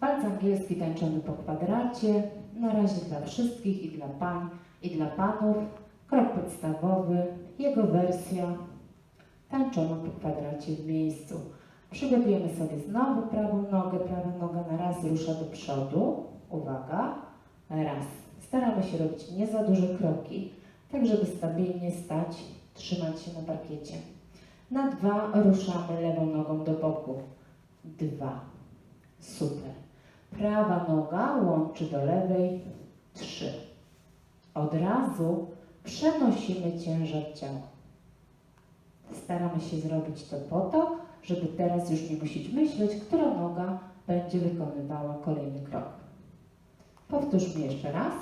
Walc angielski tańczony po kwadracie, na razie dla wszystkich i dla pań i dla panów. Krok podstawowy, jego wersja tańczono po kwadracie w miejscu. Przygotujemy sobie znowu prawą nogę, prawa noga na raz rusza do przodu. Uwaga, raz. Staramy się robić nie za duże kroki, tak żeby stabilnie stać, trzymać się na parkiecie. Na dwa ruszamy lewą nogą do boku. Dwa. Super. Prawa noga łączy do lewej. Trzy. Od razu przenosimy ciężar ciała. Staramy się zrobić to po to, żeby teraz już nie musieć myśleć, która noga będzie wykonywała kolejny krok. Powtórzmy jeszcze raz.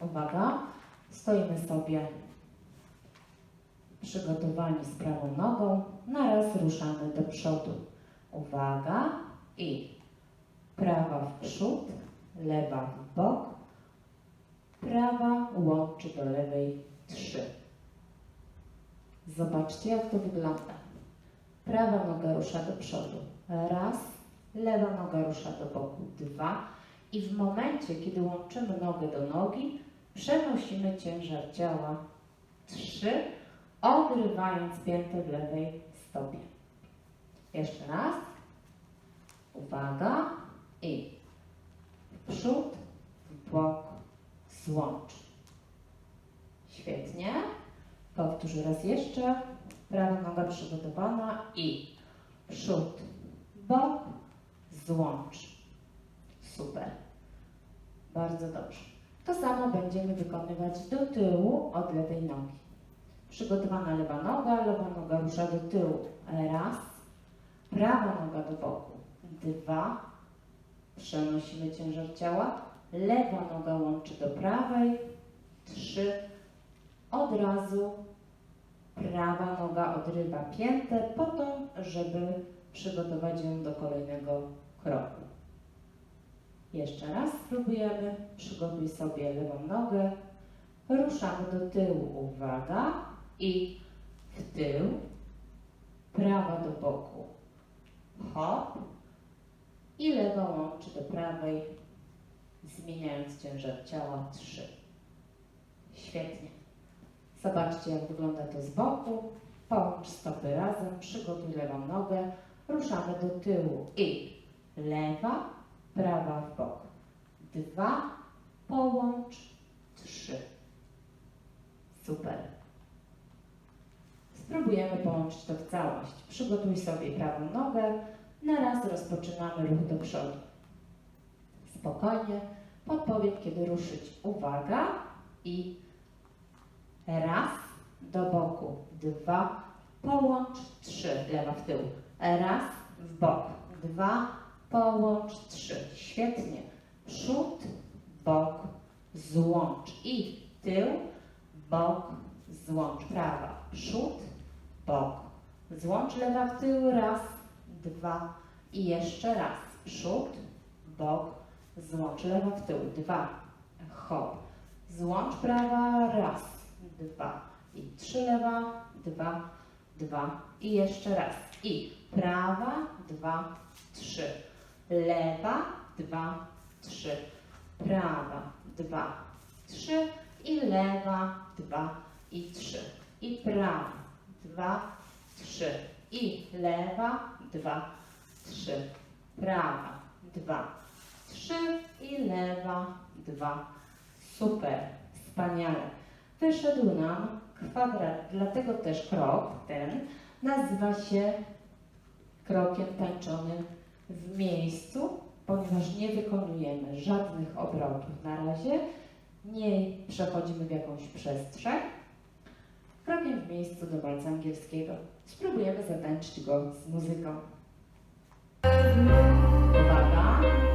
Uwaga, stoimy sobie przygotowani z prawą nogą, na raz ruszamy do przodu. Uwaga i prawa w przód, lewa w bok, prawa łączy do lewej trzy. Zobaczcie, jak to wygląda. Prawa noga rusza do przodu. Raz, lewa noga rusza do boku. Dwa. I w momencie, kiedy łączymy nogę do nogi, przenosimy ciężar ciała. Trzy, odrywając piętę w lewej stopie. Jeszcze raz. Uwaga. I przód, bok, złącz. Świetnie. Powtórz raz jeszcze. Prawa noga przygotowana i przód, bok, złącz. Super. Bardzo dobrze. To samo będziemy wykonywać do tyłu od lewej nogi. Przygotowana lewa noga, lewa noga rusza do tyłu. Raz. Prawa noga do boku. Dwa. Przenosimy ciężar ciała. Lewa noga łączy do prawej. Trzy. Od razu prawa noga odrywa piętę po to, żeby przygotować ją do kolejnego kroku. Jeszcze raz spróbujemy. Przygotuj sobie lewą nogę. Ruszamy do tyłu. Uwaga. I w tył. Prawa do boku. Hop. I lewa łączy do prawej, zmieniając ciężar ciała. Trzy. Świetnie. Zobaczcie, jak wygląda to z boku. Połącz stopy razem, przygotuj lewą nogę. Ruszamy do tyłu i lewa, prawa w bok. Dwa, połącz, trzy. Super. Spróbujemy połączyć to w całość. Przygotuj sobie prawą nogę. Na raz rozpoczynamy ruch do przodu. Spokojnie. Podpowiem, kiedy ruszyć. Uwaga i raz do boku, dwa, połącz, trzy, lewa w tył, raz w bok, dwa, połącz, trzy, świetnie, przód, bok, złącz. I tył, bok, złącz, prawa, przód, bok, złącz, lewa w tył, raz, dwa. I jeszcze raz, przód, bok, złącz, lewa w tył, dwa, hop, złącz, prawa, raz, dwa. I trzy lewa, dwa, dwa. I jeszcze raz. I prawa, dwa, trzy. Lewa, dwa, trzy. Prawa, dwa, trzy. I lewa, dwa. I trzy. I prawa, dwa, trzy. I lewa, dwa, trzy. Prawa, dwa, trzy. I lewa, dwa. Super, wspaniale wyszedł nam kwadrat. Dlatego też krok ten nazywa się krokiem tańczonym w miejscu, ponieważ nie wykonujemy żadnych obrotów na razie, nie przechodzimy w jakąś przestrzeń. Krokiem w miejscu do walca angielskiego. Spróbujemy zatańczyć go z muzyką. Uwaga.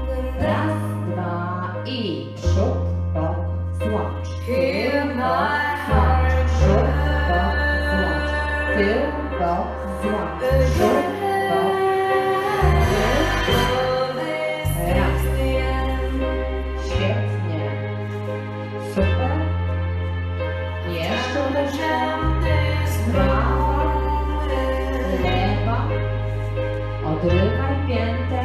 Odrywaj piętę.